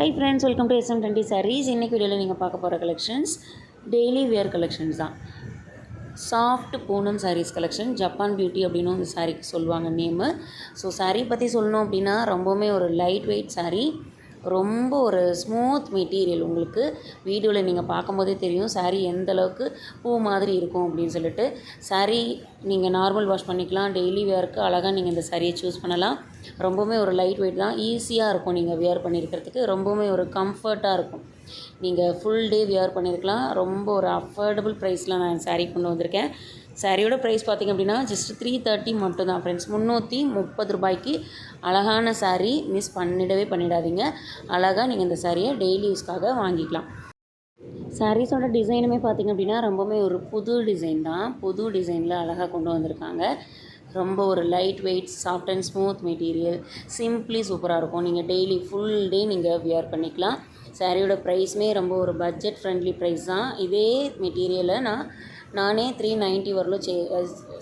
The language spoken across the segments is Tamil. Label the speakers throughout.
Speaker 1: Hi friends welcome to SM twenty saris இன்றைக்கி வீடியோவில் நீங்கள் பார்க்க போகிற கலெக்ஷன்ஸ் டெய்லி வியர் கலெக்ஷன்ஸ் தான். Soft Poonam saris collection Japan beauty அப்படின்னு இந்த சாரீக்கு சொல்லுவாங்க நேமு ஸோ சாரீ பற்றி சொல்லணும் அப்படின்னா ரொம்பவுமே ஒரு லைட் வெயிட் சாரீ ரொம்ப ஒரு ஸ்மூத் மெட்டீரியல் உங்களுக்கு. வீடியோவில் நீங்கள் பார்க்கும்போதே தெரியும் சாரீ எந்த அளவுக்கு பூ மாதிரி இருக்கும் அப்படின்னு சொல்லிட்டு. சாரீ நீங்கள் நார்மல் வாஷ் பண்ணிக்கலாம் டெய்லி வேருக்கு அழகாக நீங்கள் இந்த சாரியை சூஸ் பண்ணலாம். ரொம்பவுமே ஒரு லைட் வெயிட் தான் ஈஸியாக இருக்கும் நீங்கள் வியர் பண்ணியிருக்கிறதுக்கு ரொம்பவுமே ஒரு கம்ஃபர்ட்டாக இருக்கும். நீங்கள் ஃபுல் டே வியர் பண்ணியிருக்கலாம் ரொம்ப ஒரு அஃபோர்டபுள் ப்ரைஸில் நான் சாரீ கொண்டு வந்திருக்கேன். சாரியோட ப்ரைஸ் பார்த்திங்க அப்படின்னா ஜஸ்ட் த்ரீ தேர்ட்டி மட்டும் தான் ஃப்ரெண்ட்ஸ் முந்நூற்றி முப்பது ரூபாய்க்கு அழகான சாரீ மிஸ் பண்ணிடவே பண்ணிடாதீங்க. அழகாக நீங்கள் இந்த சாரியை டெய்லி யூஸ்க்காக வாங்கிக்கலாம். சாரீஸோட டிசைனுமே பார்த்திங்க அப்படின்னா ரொம்பவுமே ஒரு புது டிசைன் தான். புது டிசைனில் அழகாக கொண்டு வந்திருக்காங்க. ரொம்ப ஒரு light weight soft and smooth material simply சூப்பராக இருக்கும். நீங்கள் டெய்லி ஃபுல் டே நீங்கள் வியர் பண்ணிக்கலாம். சாரியோட ப்ரைஸுமே ரொம்ப ஒரு பட்ஜெட் ஃப்ரெண்ட்லி ப்ரைஸ் தான். இதே மெட்டீரியலை நான் நானே த்ரீ நைன்ட்டி வரலும் சே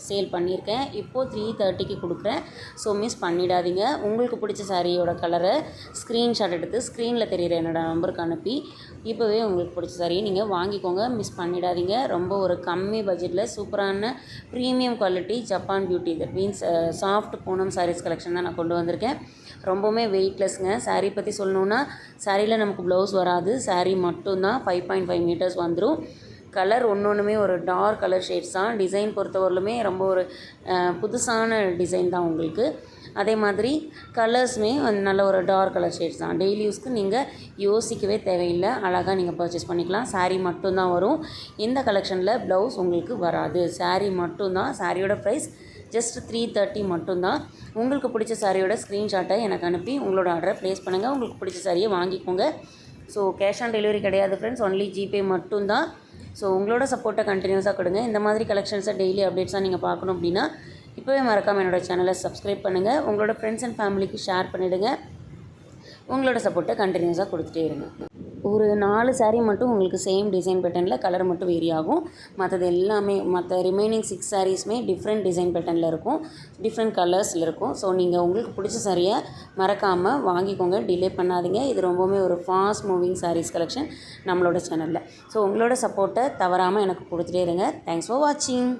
Speaker 1: சேல் பண்ணியிருக்கேன். இப்போது த்ரீ தேர்ட்டிக்கு கொடுக்குறேன். ஸோ மிஸ் பண்ணிடாதீங்க. உங்களுக்கு பிடிச்ச சாரியோட கலரை ஸ்க்ரீன்ஷாட் எடுத்து ஸ்க்ரீனில் தெரிகிற என்னோடய நம்பருக்கு அனுப்பி இப்போவே உங்களுக்கு பிடிச்ச சாரியை நீங்கள் வாங்கிக்கோங்க. மிஸ் பண்ணிடாதீங்க. ரொம்ப ஒரு கம்மி பட்ஜெட்டில் சூப்பரான premium quality Japan beauty that means soft Poonam saris collection தான் நான் கொண்டு வந்திருக்கேன். ரொம்பவுமே வெயிட்லெஸ்ங்க saree பற்றி சொல்லணுன்னா சாரியில் நமக்கு ப்ளவுஸ் வராது. சாரீ மட்டும்தான் ஃபைவ் பாயிண்ட் ஃபைவ் மீட்டர்ஸ் வந்துடும் கலர் ஒன்று ஒன்றுமே ஒரு டார்க் கலர் ஷேட்ஸ் தான். டிசைன் பொறுத்தவரையிலுமே ரொம்ப ஒரு புதுசான டிசைன் தான் உங்களுக்கு. அதே மாதிரி கலர்ஸுமே நல்ல ஒரு டார்க் கலர் ஷேட்ஸ் தான். டெய்லி யூஸ்க்கு நீங்கள் யோசிக்கவே தேவையில்லை. அழகாக நீங்கள் பர்ச்சேஸ் பண்ணிக்கலாம். சாரீ மட்டும்தான் வரும். இந்த கலெக்ஷனில் ப்ளவுஸ் உங்களுக்கு வராது. சாரீ மட்டும்தான். சாரியோட ப்ரைஸ் ஜஸ்ட் த்ரீ தேர்ட்டி மட்டும்தான். உங்களுக்கு பிடிச்ச சாரியோட ஸ்க்ரீன்ஷாட்டை எனக்கு அனுப்பி உங்களோட ஆர்டரை ப்ளேஸ் பண்ணுங்கள் உங்களுக்கு பிடிச்ச சாரியை வாங்கிக்கோங்க. ஸோ கேஷ் ஆன் டெலிவரி கிடையாது ஃப்ரெண்ட்ஸ் ஒன்லி ஜிபே மட்டும்தான். ஸோ உங்களோட சப்போர்ட்டை கண்டினியூஸாக கொடுங்க. இந்த மாதிரி கலெக்ஷன்ஸை டெய்லி அப்டேட்ஸாக நீங்கள் பார்க்கணும் அப்படின்னா இப்போவே மறக்காமல் என்னோட சேனலை சப்ஸ்கிரைப் பண்ணுங்கள் உங்களோட ஃப்ரெண்ட்ஸ் அண்ட் ஃபேமிலிக்கு ஷேர் பண்ணிவிடுங்க உங்களோட சப்போர்ட்டை கண்டினியூஸாக கொடுத்துட்டே இருங்க. ஒரு நாலு சாரீ மட்டும் உங்களுக்கு சேம் டிசைன் பேட்டர்னில் கலர் மட்டும் வேரி ஆகும். மற்றது எல்லாமே மற்ற ரிமைனிங் சிக்ஸ் சாரீஸுமே டிஃப்ரெண்ட் டிசைன் பேட்டர்னில் இருக்கும். டிஃப்ரெண்ட் கலர்ஸில் இருக்கும். ஸோ நீங்கள் உங்களுக்கு பிடிச்ச சாரியை மறக்காமல் வாங்கிக்கோங்க. டிலே பண்ணாதீங்க. இது ரொம்பவுமே ஒரு ஃபாஸ்ட் மூவிங் சாரீஸ் கலெக்ஷன் நம்மளோட சேனலில் ஸோ உங்களோட சப்போர்ட்டை தவறாமல் எனக்கு கொடுத்துட்டே இருங்க. தேங்க்ஸ் ஃபார் வாட்சிங்